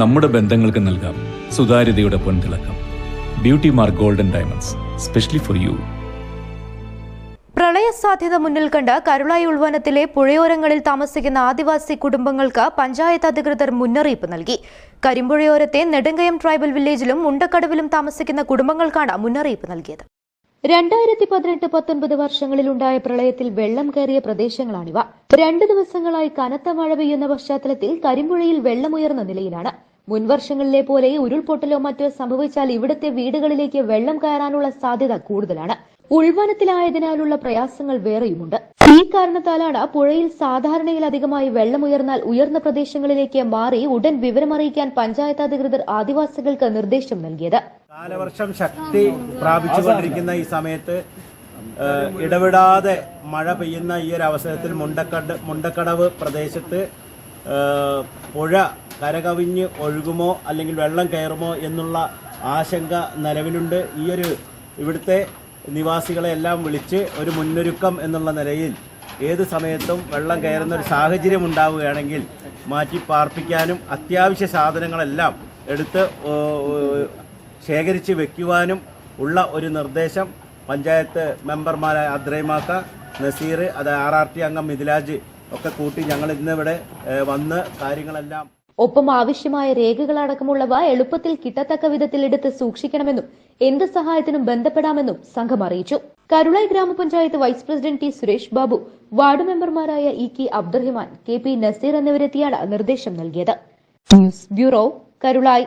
നമ്മുടെ ബന്ധങ്ങൾക്ക് നൽകാം. സുതാര്യതയുടെ പൊൻതിളക്കം. Beauty mark golden diamonds specially for you പ്രളയ സാധ്യത മുന്നിൽ കണ്ട് കരുളായി ഉൾവനത്തിലെ പുഴയോരങ്ങളിൽ താമസിക്കുന്ന ആദിവാസി കുടുംബങ്ങൾക്ക് പഞ്ചായത്ത് അധികൃതർ മുന്നറിയിപ്പ് നൽകി. കരിമ്പുഴയോരത്തെ നെടുങ്കയം ട്രൈബൽ വില്ലേജിലും മുണ്ടക്കടവിലും താമസിക്കുന്ന കുടുംബങ്ങൾക്കാണ് മുന്നറിയിപ്പ് നൽകിയത്. രണ്ടായിരത്തി പതിനെട്ട് പത്തൊൻപത് വർഷങ്ങളിലുണ്ടായ പ്രളയത്തിൽ വെള്ളം കയറിയ പ്രദേശങ്ങളാണിവ. രണ്ടു ദിവസങ്ങളായി കനത്ത മഴ പെയ്യുന്ന പശ്ചാത്തലത്തിൽ കരിമ്പുഴയിൽ വെള്ളമുയർന്ന നിലയിലാണ്. മുൻവർഷങ്ങളിലെ പോലെ ഉരുൾപൊട്ടലോ മറ്റോ സംഭവിച്ചാൽ ഇവിടുത്തെ വീടുകളിലേക്ക് വെള്ളം കയറാനുള്ള സാധ്യത കൂടുതലാണ്. ഉൾവനത്തിലായതിനാലുള്ള പ്രയാസങ്ങൾ വേറെയുമുണ്ട്. ഈ കാരണത്താലാണ് പുഴയിൽ സാധാരണയിലധികമായി വെള്ളമുയർന്നാൽ ഉയർന്ന പ്രദേശങ്ങളിലേക്ക് മാറി ഉടൻ വിവരമറിയിക്കാൻ പഞ്ചായത്ത് അധികൃതർ ആദിവാസികൾക്ക് നിർദ്ദേശം നൽകിയത്. കാലവർഷം ശക്തി പ്രാപിച്ചുകൊണ്ടിരിക്കുന്ന ഈ സമയത്ത് ഇടവിടാതെ മഴ പെയ്യുന്ന ഈ ഒരു അവസരത്തിൽ മുണ്ടക്കട മുണ്ടക്കടവ് പ്രദേശത്ത് പുഴ കരകവിഞ്ഞ് ഒഴുകുമോ അല്ലെങ്കിൽ വെള്ളം കയറുമോ എന്നുള്ള ആശങ്ക നിലവിലുണ്ട്. ഈ ഒരു ഇവിടുത്തെ നിവാസികളെ എല്ലാം വിളിച്ച് ഒരു മുന്നൊരുക്കം എന്നുള്ള നിലയിൽ ഏത് സമയത്തും വെള്ളം കയറുന്ന ഒരു സാഹചര്യം ഉണ്ടാവുകയാണെങ്കിൽ മാറ്റി പാർപ്പിക്കാനും അത്യാവശ്യ സാധനങ്ങളെല്ലാം എടുത്ത് ശേഖരിച്ച് വെക്കുവാനും ഉള്ള ഒരു നിർദ്ദേശം പഞ്ചായത്ത് മെമ്പർമാരായ അദ്രൈമാക്ക നസീർ അത് ആർ ആർ ടി അംഗം മിഥിലാജ് ഒക്കെ കൂട്ടി ഞങ്ങൾ ഇന്നിവിടെ വന്ന് കാര്യങ്ങളെല്ലാം ഒപ്പം ആവശ്യമായ രേഖകളടക്കമുള്ളവ എളുപ്പത്തിൽ കിട്ടത്തക്ക വിധത്തിൽ എടുത്ത് സൂക്ഷിക്കണമെന്നും എന്ത് സഹായത്തിനും ബന്ധപ്പെടാമെന്നും സംഘം അറിയിച്ചു. കരുളായി ഗ്രാമപഞ്ചായത്ത് vice president T Suresh Babu ward മെമ്പർമാരായ E K Abdurahiman K P Naseer എന്നിവരെത്തിയാണ് നിർദ്ദേശം നൽകിയത്. News bureau Karulai.